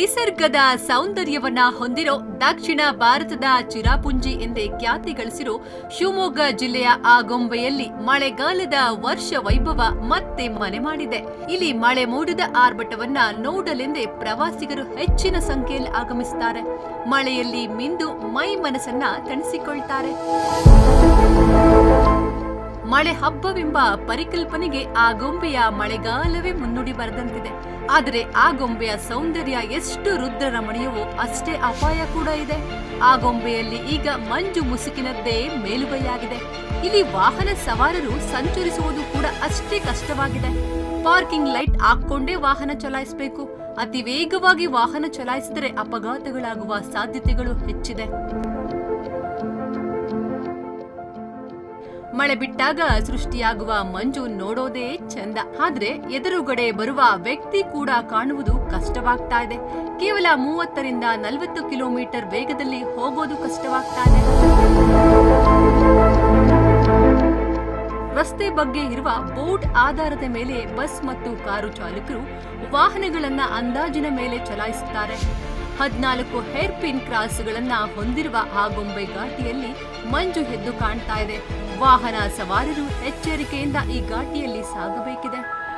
ನಿಸರ್ಗದ ಸೌಂದರ್ಯವನ್ನ ಹೊಂದಿರೋ ದಕ್ಷಿಣ ಭಾರತದ ಚಿರಾಪುಂಜಿ ಎಂದೇ ಖ್ಯಾತಿ ಗಳಿಸಿರೋ ಶಿವಮೊಗ್ಗ ಜಿಲ್ಲೆಯ ಆಗೊಂಬೆಯಲ್ಲಿ ಮಳೆಗಾಲದ ವರ್ಷ ವೈಭವ ಮತ್ತೆ ಮನೆ ಮಾಡಿದೆ. ಇಲ್ಲಿ ಮಳೆ ಮೂಡಿದ ಆರ್ಭಟವನ್ನ ನೋಡಲೆಂದೇ ಪ್ರವಾಸಿಗರು ಹೆಚ್ಚಿನ ಸಂಖ್ಯೆಯಲ್ಲಿ ಆಗಮಿಸುತ್ತಾರೆ. ಮಳೆಯಲ್ಲಿ ಮಿಂದು ಮೈ ಮನಸ್ಸನ್ನ ತಣಿಸಿಕೊಳ್ತಾರೆ. ಮಳೆ ಹಬ್ಬವೆಂಬ ಪರಿಕಲ್ಪನೆಗೆ ಆ ಗೊಂಬೆಯ ಮಳೆಗಾಲವೇ ಮುನ್ನುಡಿ ಬರೆದಂತಿದೆ. ಆದರೆ ಆ ಗೊಂಬೆಯ ಸೌಂದರ್ಯ ಎಷ್ಟು ರುದ್ರರಮಣೀಯವೋ ಅಷ್ಟೇ ಅಪಾಯ ಕೂಡ ಇದೆ. ಆ ಗೊಂಬೆಯಲ್ಲಿ ಈಗ ಮಂಜು ಮುಸುಕಿನದ್ದೇ ಮೇಲುಗೈಯಾಗಿದೆ. ಇಲ್ಲಿ ವಾಹನ ಸವಾರರು ಸಂಚರಿಸುವುದು ಕೂಡ ಅಷ್ಟೇ ಕಷ್ಟವಾಗಿದೆ. ಪಾರ್ಕಿಂಗ್ ಲೈಟ್ ಹಾಕೊಂಡೇ ವಾಹನ ಚಲಾಯಿಸಬೇಕು. ಅತಿ ವೇಗವಾಗಿ ವಾಹನ ಚಲಾಯಿಸಿದರೆ ಅಪಘಾತಗಳಾಗುವ ಸಾಧ್ಯತೆಗಳು ಹೆಚ್ಚಿದೆ. ಮಳೆ ಬಿಟ್ಟಾಗ ಸೃಷ್ಟಿಯಾಗುವ ಮಂಜು ನೋಡೋದೇ ಚಂದ. ಆದ್ರೆ ಎದುರುಗಡೆ ಬರುವ ವ್ಯಕ್ತಿ ಕೂಡ ಕಾಣುವುದು ಕಷ್ಟವಾಗ್ತಾ ಇದೆ. ಕೇವಲ ಮೂವತ್ತರಿಂದ ನಲವತ್ತು ಕಿಲೋಮೀಟರ್ ವೇಗದಲ್ಲಿ ಹೋಗೋದು ಕಷ್ಟವಾಗ್ತಾ ಇದೆ. ರಸ್ತೆ ಬಗ್ಗೆ ಇರುವ ಬೋರ್ಡ್ ಆಧಾರದ ಮೇಲೆ ಬಸ್ ಮತ್ತು ಕಾರು ಚಾಲಕರು ವಾಹನಗಳನ್ನ ಅಂದಾಜಿನ ಮೇಲೆ ಚಲಾಯಿಸುತ್ತಾರೆ. ಹದಿನಾಲ್ಕು ಹೇರ್ ಪಿನ್ ಕ್ರಾಸ್ಗಳನ್ನ ಹೊಂದಿರುವ ಆ ಗೊಂಬೆ ಘಾಟಿಯಲ್ಲಿ ಮಂಜು ಎದ್ದು ಕಾಣ್ತಾ ಇದೆ. ವಾಹನ ಸವಾರರು ಎಚ್ಚರಿಕೆಯಿಂದ ಈ ಘಾಟಿಯಲ್ಲಿ ಸಾಗಬೇಕಿದೆ.